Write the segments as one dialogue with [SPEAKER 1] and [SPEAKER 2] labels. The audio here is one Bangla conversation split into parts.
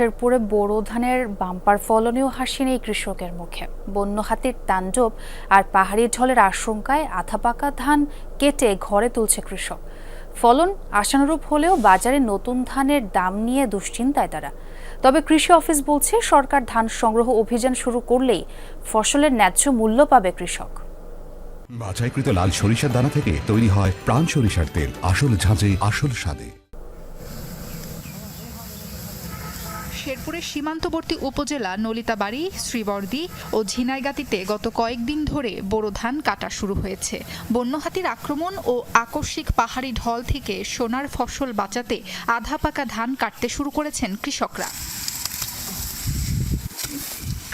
[SPEAKER 1] শেরপুরে বোরো ধানের বাম্পার ফলনেও হাসি নেই কৃষকের মুখে। বন্য হাতির তাণ্ডব আর পাহাড়ি ঢলের আশঙ্কায় আধা পাকা ধান কেটে ঘরে তুলছে কৃষক। ফলন আশানুরূপ হলেও বাজারে নতুন ধানের দাম নিয়ে দুশ্চিন্তায় তারা। তবে কৃষি অফিস বলছে, সরকার ধান সংগ্রহ অভিযান শুরু করলেই ফসলের ন্যায্য মূল্য পাবে কৃষক।
[SPEAKER 2] বাছাইকৃত লাল সরিষার দানা থেকে তৈরি হয় প্রাণ সরিষার তেল। আসল ঝাঁঝে, আসল স্বাদে।
[SPEAKER 3] শেরপুরের সীমান্তবর্তী উপজেলা নলিতাবাড়ি, শ্রীবর্দী ও ঝিনাইগাতিতে গত কয়েকদিন ধরে বোরো ধান কাটা শুরু হয়েছে। বন্যহাতির আক্রমণ ও আকস্মিক পাহাড়ি ঢল থেকে সোনার ফসল বাঁচাতে আধা পাকা ধান কাটতে শুরু করেছেন কৃষকরা।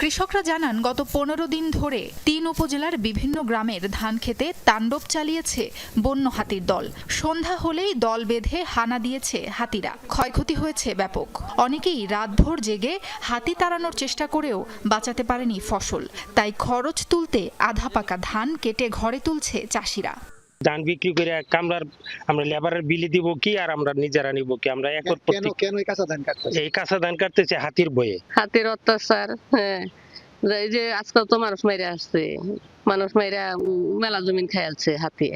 [SPEAKER 3] কৃষকরা জানান, গত পনেরো দিন ধরে তিন উপজেলার বিভিন্ন গ্রামের ধান খেতে তাণ্ডব চালিয়েছে বন্য হাতির দল। সন্ধ্যা হলেই দল বেঁধে হানা দিয়েছে হাতিরা। ক্ষয়ক্ষতি হয়েছে ব্যাপক। অনেকেই রাতভর জেগে হাতি তাড়ানোর চেষ্টা করেও বাঁচাতে পারেনি ফসল। তাই খরচ তুলতে আধা পাকা ধান কেটে ঘরে তুলছে চাষিরা।
[SPEAKER 4] ধান বিক্রি করে কামরার আমরা লেবারের বিলি দিব কি আর আমরা নিজেরা নিব কি? আমরা একর
[SPEAKER 5] কেন
[SPEAKER 4] প্রতি
[SPEAKER 5] কেন এই কাঁচা ধান কাটতেছে?
[SPEAKER 4] এই কাঁচা ধান কাটতেছে হাতির বয়ে
[SPEAKER 6] হাতের অত্যাচার হ্যাঁ। এই যে আজকাল তো মানুষ মাইরে আসছে। মানুষ মাইরা উম, মেলা জমিন খাইছে হাতিয়ে।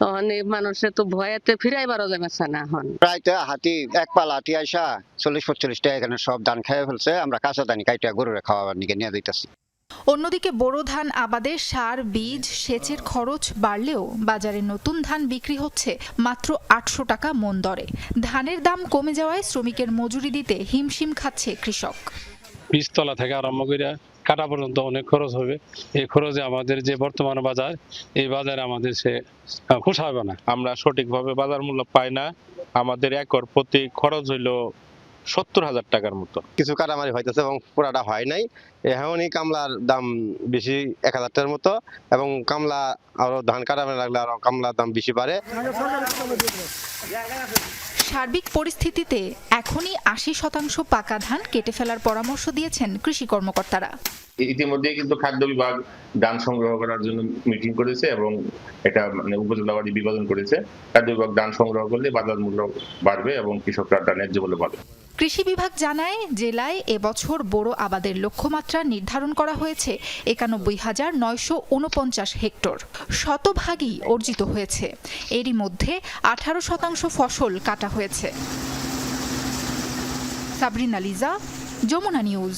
[SPEAKER 6] তখন এই মানুষের তো ভয়েতে ফিরাইবারও যাচ্ছে না এখন।
[SPEAKER 7] প্রায় তো হাতি এক পাল হাতি আইসা চল্লিশ পঁয়তাল্লিশটা এখানে সব ধান খেয়ে ফেলছে। আমরা কাঁচা ধানি কাইটা গরুরে খাওয়াবার নিকে নিয়ে দিতেছি
[SPEAKER 3] অন্যদিকে বোরো ধান আবাদে সার বীজ সেচের খরচ বাড়লেও বাজারে নতুন ধান বিক্রি হচ্ছে মাত্র আটশো টাকা মন দরে। ধানের দাম কমে যাওয়ায় শ্রমিকের মজুরি দিতে হিমশিম খাচ্ছে কৃষক।
[SPEAKER 8] বীজতলা থেকে আরম্ভ করে কাটা পর্যন্ত অনেক খরচ হবে। এই খরচে আমাদের যে বর্তমান বাজার এই বাজারে আমাদের সে আহ, পোষাবে না।
[SPEAKER 9] আমরা সঠিকভাবে বাজার মূল্য পাই না। আমাদের একর প্রতি খরচ হইল সত্তর হাজার টাকার মতো।
[SPEAKER 7] কিছু কাটামারি হইতেছে এবং পুরাটা হয় নাই। এখনই কামলার দাম বেশি এক হাজার টাকার মতো এবং কামলা আরও ধান কাটামারি লাগলে আরও কামলার দাম বেশি বাড়ে।
[SPEAKER 3] সার্বিক পরিস্থিতিতে এখনই আশি শতাংশ পাকা ধান কেটে ফেলার পরামর্শ দিয়েছেন কৃষি কর্মকর্তারা।
[SPEAKER 10] ইতিমধ্যে কিন্তু খাদ্য বিভাগ ধান সংগ্রহ করার জন্য মিটিং করেছে এবং এটা মানে উপজেলাবাড়ি বিভাজন করেছে। খাদ্য বিভাগ ধান সংগ্রহ করলে বাজার মূল্য বাড়বে এবং কৃষকরা ন্যায্য মূল্য পাবে
[SPEAKER 3] কৃষি বিভাগ জানায়, জেলায় এবছর বোরো আবাদের লক্ষ্যমাত্রা নির্ধারণ করা হয়েছে একানব্বই হাজার নয়শো উনপঞ্চাশ হেক্টর। শতভাগই অর্জিত হয়েছে। এরই মধ্যে আঠারো শতাংশ ফসল কাটা হয়েছে। সাবরিনা লিজা, যমুনা নিউজ।